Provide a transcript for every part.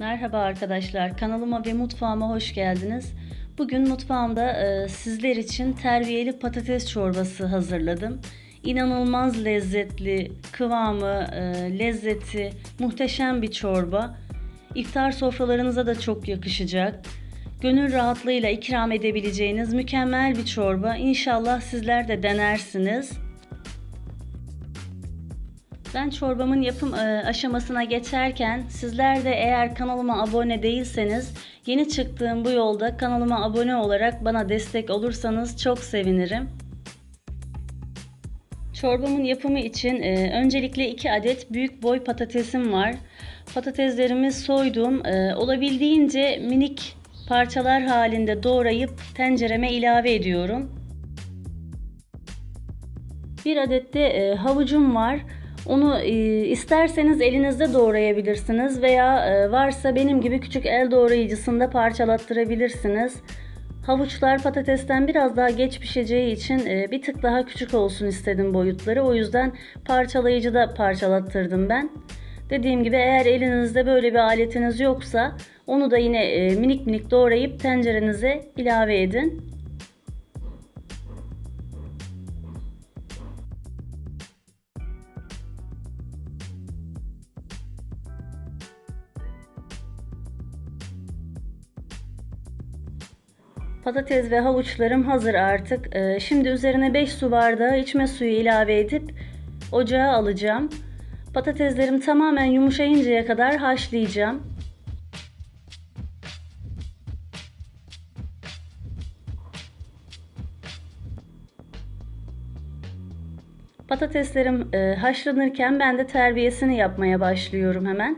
Merhaba arkadaşlar, kanalıma ve mutfağıma hoş geldiniz. Bugün mutfağımda e, sizler için terbiyeli patates çorbası hazırladım. İnanılmaz lezzetli, kıvamı, e, lezzeti muhteşem bir çorba. İftar sofralarınıza da çok yakışacak. Gönül rahatlığıyla ikram edebileceğiniz mükemmel bir çorba. İnşallah sizler de denersiniz. Ben çorbamın yapım e, aşamasına geçerken sizler de eğer kanalıma abone değilseniz yeni çıktığım bu yolda kanalıma abone olarak bana destek olursanız çok sevinirim. Çorbamın yapımı için e, öncelikle 2 adet büyük boy patatesim var. Patateslerimi soydum. E, olabildiğince minik parçalar halinde doğrayıp tencereme ilave ediyorum. Bir adet de havucum var. Onu e, isterseniz elinizde doğrayabilirsiniz veya e, varsa benim gibi küçük el doğrayıcısında parçalattırabilirsiniz. Havuçlar patatesten biraz daha geç pişeceği için e, bir tık daha küçük olsun istedim boyutları. O yüzden parçalayıcıda parçalattırdım ben. Dediğim gibi eğer elinizde böyle bir aletiniz yoksa onu da yine e, minik minik doğrayıp tencerenize ilave edin. Patates ve havuçlarım hazır artık. Ee, şimdi üzerine 5 su bardağı içme suyu ilave edip ocağa alacağım. Patateslerim tamamen yumuşayıncaya kadar haşlayacağım. Patateslerim e, haşlanırken ben de terbiyesini yapmaya başlıyorum hemen.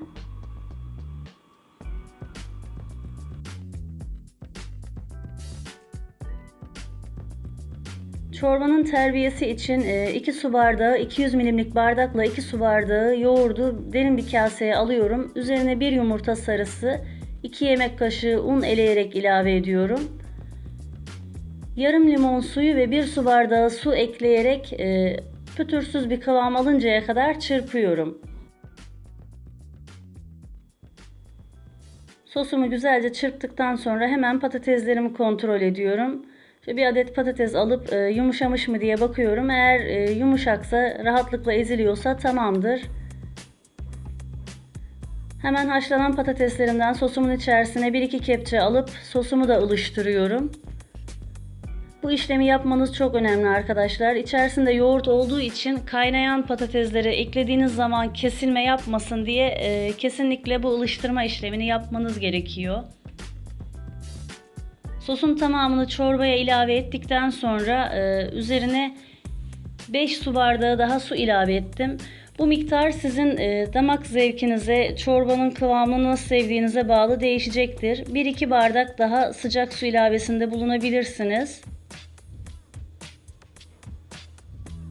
Çorbanın terbiyesi için 2 e, su bardağı 200 milimlik bardakla 2 su bardağı yoğurdu derin bir kaseye alıyorum. Üzerine bir yumurta sarısı, 2 yemek kaşığı un eleyerek ilave ediyorum. Yarım limon suyu ve 1 su bardağı su ekleyerek e, pütürsüz bir kıvam alıncaya kadar çırpıyorum. Sosumu güzelce çırptıktan sonra hemen patateslerimi kontrol ediyorum. Şöyle bir adet patates alıp e, yumuşamış mı diye bakıyorum. Eğer e, yumuşaksa, rahatlıkla eziliyorsa tamamdır. Hemen haşlanan patateslerimden sosumun içerisine 1-2 kepçe alıp sosumu da ılıştırıyorum. Bu işlemi yapmanız çok önemli arkadaşlar. İçerisinde yoğurt olduğu için kaynayan patatesleri eklediğiniz zaman kesilme yapmasın diye e, kesinlikle bu ılıştırma işlemini yapmanız gerekiyor. Sosun tamamını çorbaya ilave ettikten sonra e, üzerine 5 su bardağı daha su ilave ettim. Bu miktar sizin e, damak zevkinize, çorbanın kıvamını nasıl sevdiğinize bağlı değişecektir. 1-2 bardak daha sıcak su ilavesinde bulunabilirsiniz.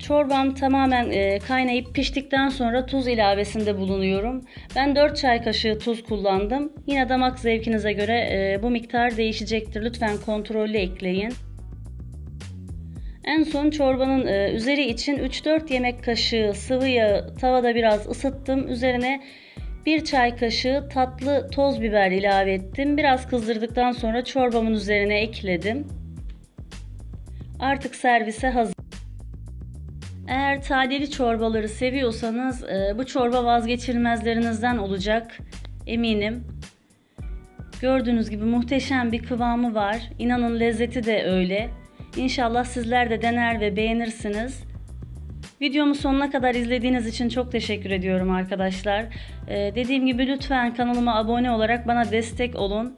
Çorbam tamamen e, kaynayıp piştikten sonra tuz ilavesinde bulunuyorum. Ben 4 çay kaşığı tuz kullandım. Yine damak zevkinize göre e, bu miktar değişecektir. Lütfen kontrollü ekleyin. En son çorbanın e, üzeri için 3-4 yemek kaşığı sıvı yağı tavada biraz ısıttım. Üzerine 1 çay kaşığı tatlı toz biber ilave ettim. Biraz kızdırdıktan sonra çorbamın üzerine ekledim. Artık servise hazır. Eğer tadeli çorbaları seviyorsanız e, bu çorba vazgeçilmezlerinizden olacak eminim. Gördüğünüz gibi muhteşem bir kıvamı var. İnanın lezzeti de öyle. İnşallah sizler de dener ve beğenirsiniz. Videomu sonuna kadar izlediğiniz için çok teşekkür ediyorum arkadaşlar. Ee, dediğim gibi lütfen kanalıma abone olarak bana destek olun.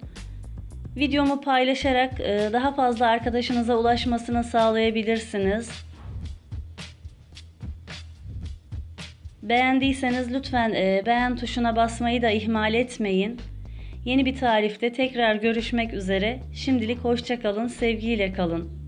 Videomu paylaşarak e, daha fazla arkadaşınıza ulaşmasını sağlayabilirsiniz. Beğendiyseniz lütfen e, beğen tuşuna basmayı da ihmal etmeyin. Yeni bir tarifte tekrar görüşmek üzere. Şimdilik hoşçakalın, sevgiyle kalın.